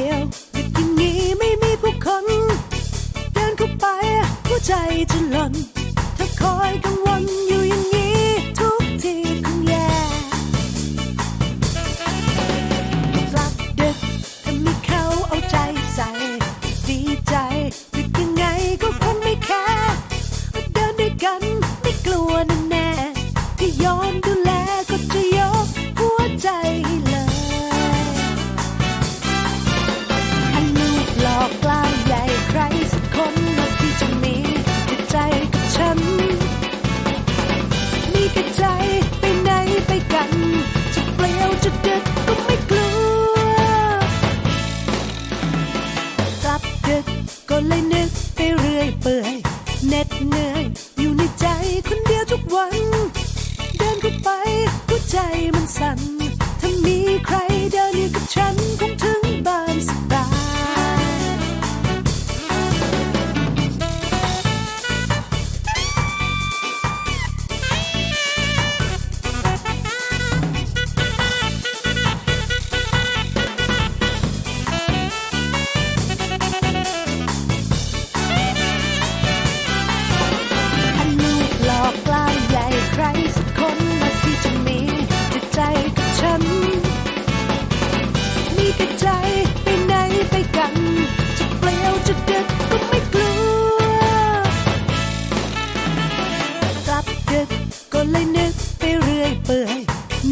ดียวหยุดอย่งี้ไม่มีผู้คน เดินเข้าไปหัวใจจะหล่น ก็เลยนึกไปเรื่อยเปื่อยเหน็ดเหนื่อยอยู่ในใจคนเดียวทุกวัน เดินเข้าไปหัวใจมันสั่น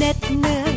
เ็ดเหนื่อ